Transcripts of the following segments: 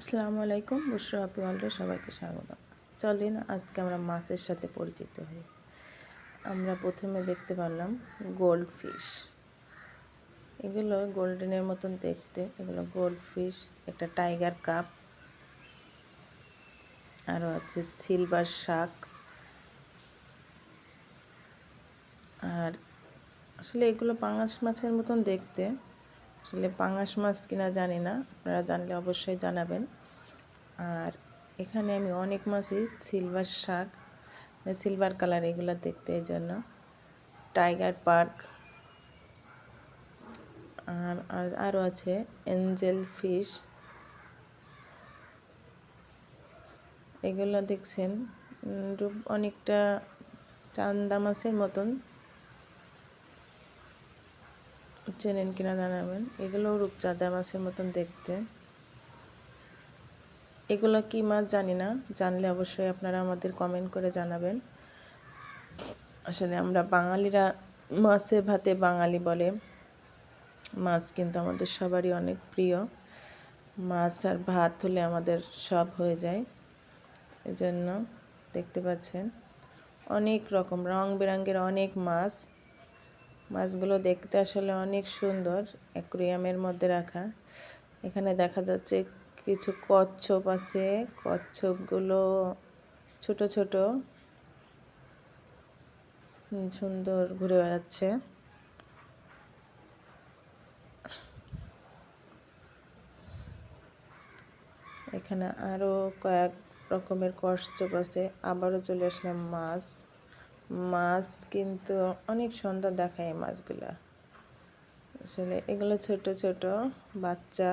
আসসালামু আলাইকুম বুসরা আপি ওয়ার্ল্ডে সবাইকে স্বাগত চলেন আজকে আমরা মাছের সাথে পরিচিত হই। আমরা প্রথমে দেখতে পারলাম গোল্ড ফিশ এগুলো গোল্ডেনের মতন দেখতে, এগুলো গোল্ড ফিশ একটা টাইগার কাপ, আরও আছে সিলভার শাক। আর আসলে এগুলো পাঙাশ মাছের মতন দেখতে। আসলে পাঙাশ মাছ কিনা জানি না, আপনারা জানলে অবশ্যই জানাবেন। আর এখানে আমি অনেক মাছই সিলভার শাক সিলভার কালার এগুলো দেখতে এই জন্য। টাইগার পার্ক আর আরও আছে এঞ্জেল ফিশ এগুলো দেখছেন অনেকটা চান্দা মাছের মতন। চেনেন কিনা জানাবেন। এগুলো রূপচাঁদা মাছের মতন দেখতে। এগুলো কি মাছ জানি না, জানলে অবশ্যই আপনারা আমাদের কমেন্ট করে জানাবেন। আসলে আমরা বাঙালিরা মাছে ভাতে বাঙালি বলে। মাছ কিন্তু আমাদের সবারই অনেক প্রিয়। মাছ আর ভাত হলে আমাদের সব হয়ে যায়। এজন্য দেখতে পাচ্ছেন, অনেক রকম রং বেরঙের অনেক মাছ। মাছগুলো দেখতে আসলে অনেক সুন্দর, অ্যাকুরিয়ামের মধ্যে রাখা। এখানে দেখা যাচ্ছে কিছু কচ্ছপ আছে। কচ্ছপগুলো ছোট ছোট। সুন্দর ঘুরে বেড়াচ্ছে। এখানে আরও কয়েক রকমের কচ্ছপ আছে। আবারও চলে আসলাম মাছ। মাছ কিন্তু অনেক সুন্দর দেখায় এই মাছগুলা। আসলে এগুলো ছোট ছোট বাচ্চা।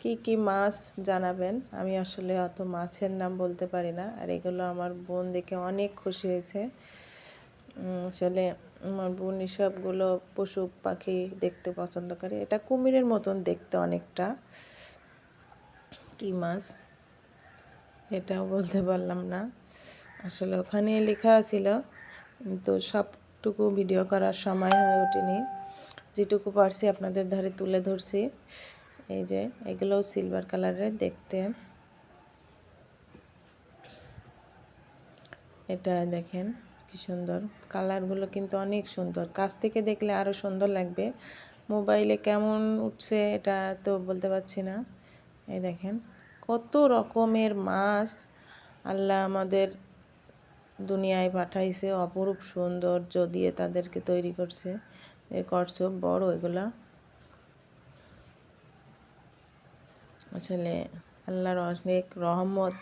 কি কি মাছ জানাবেন? আমি আসলে অত মাছের নাম বলতে পারি না, আর এগুলো আমার বোন দেখে অনেক খুশি হয়েছে। আসলে আমার বোন এসবগুলো পশু, পাখি দেখতে পছন্দ করে। এটা কুমিরের মতন দেখতে অনেকটা। কি মাছ? এটাও বলতে পারলাম না। আসলে ওখানে লেখা ছিল, তো সবটুকু ভিডিও করার সময় হয়ে ওঠেনি। যেটুকু পারছি আপনাদের ধারে তুলে ধরছি। এই যে, এগুলোও সিলভার কালারের দেখতে। এটা দেখেন কি সুন্দর। কালারগুলো কিন্তু অনেক সুন্দর। কাছ থেকে দেখলে আরও সুন্দর লাগবে। মোবাইলে কেমন উঠছে এটা তো বলতে পারছি না। এই দেখেন, কত রকমের মাছ। আল্লাহ আমাদের দুনিয়ায় পাঠাইছে অপরূপ সৌন্দর্য দিয়ে তাদেরকে তৈরি করছে। এ করছ বড় এগুলা। আসলে আল্লাহর অনেক রহমত।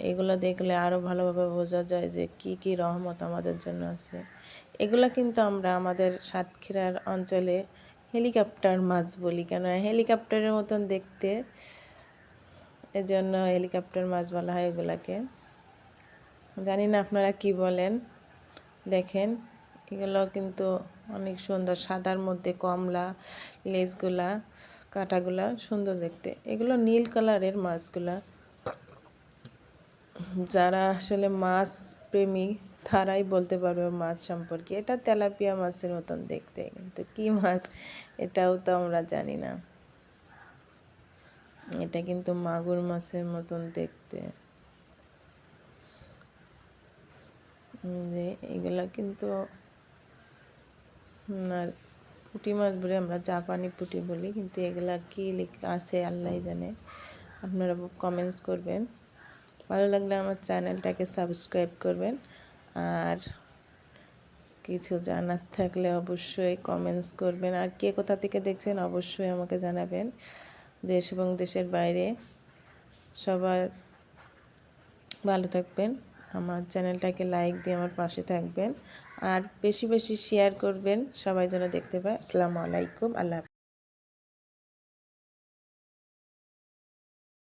এগুলো দেখলে আরও ভালোভাবে বোঝা যায় যে কি কি রহমত আমাদের জন্য আছে। এগুলো কিন্তু আমরা আমাদের সাতক্ষীরার অঞ্চলে হেলিকপ্টার মাছ বলি। কেন হেলিকপ্টারের মতন দেখতে এজন্য হেলিকপ্টার মাছ বলা হয় এগুলাকে। জানি না আপনারা কি বলেন। দেখেন, এগুলো কিন্তু অনেক সুন্দর, সাদার মধ্যে কমলা লেজগুলা কাটাগুলা সুন্দর দেখতে। এগুলো নীল কালারের মাছগুলা। যারা আসলে মাছ প্রেমী, তারাই বলতে পারবে মাছ সম্পর্কে। এটা তেলাপিয়া মাছের মতন দেখতে, কিন্তু কি মাছ, এটাও তো আমরা জানি না। এটা কিন্তু মাগুর মাছের মতন দেখতে। যে এগুলো কিন্তু আর পুঁটি মাছ বলে আমরা জাপানি পুঁটি বলি, কিন্তু এগুলা কী লেখা আছে আল্লাহ জানে। আপনারা কমেন্টস করবেন। ভালো লাগলে আমার চ্যানেলটাকে সাবস্ক্রাইব করবেন। আর কিছু জানার থাকলে অবশ্যই কমেন্টস করবেন। আর কে কোথা থেকে দেখছেন অবশ্যই আমাকে জানাবেন। দেশ এবং দেশের বাইরে সবার ভালো থাকবেন। আমার চ্যানেলটাকে লাইক দিয়ে আমার পাশে থাকবেন। আর বেশি বেশি শেয়ার করবেন। সবাই যেন দেখতে পায়। আসসালামু আলাইকুম। আল্লাহ